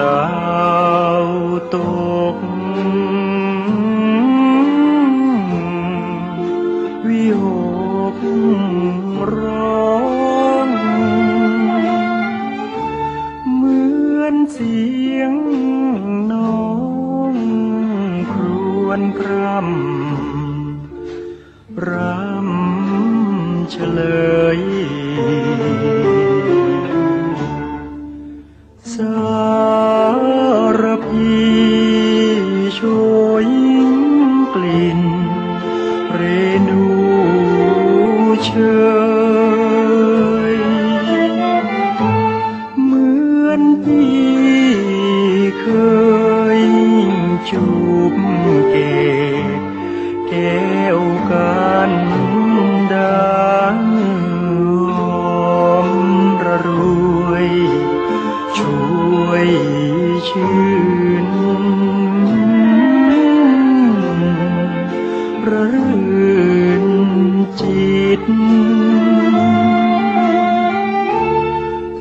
ดาวตก วิหกร้องเหมือนเสียงน้องครวญคร่ำรำเฉลย เชยเหมือนพี่เคยจูบเกแก้วกันดางหอมระรวย ช่วยชื่น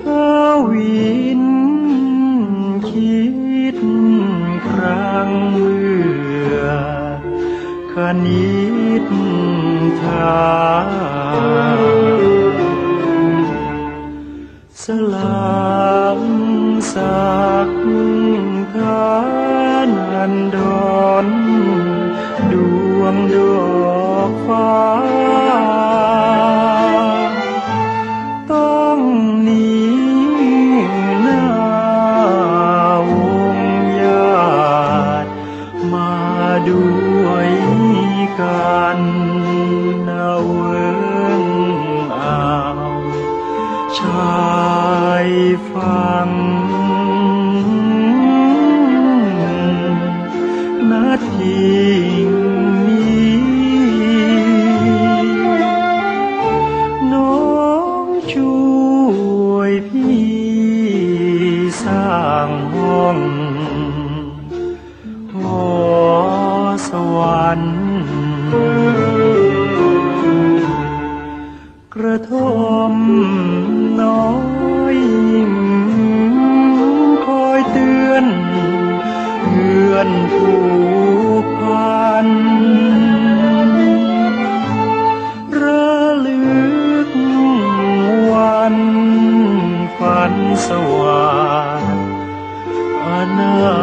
ถ้าวินคิดครั้งเมื่อคณิตทาสลามสักทานันดอนดวงดอกฟ้าายฟังนาทีนี้ น้องช่วยพี่สร้างห้องหอสวรรค์กระทม อนผูกพันระลึกวันฝันสว่างอนา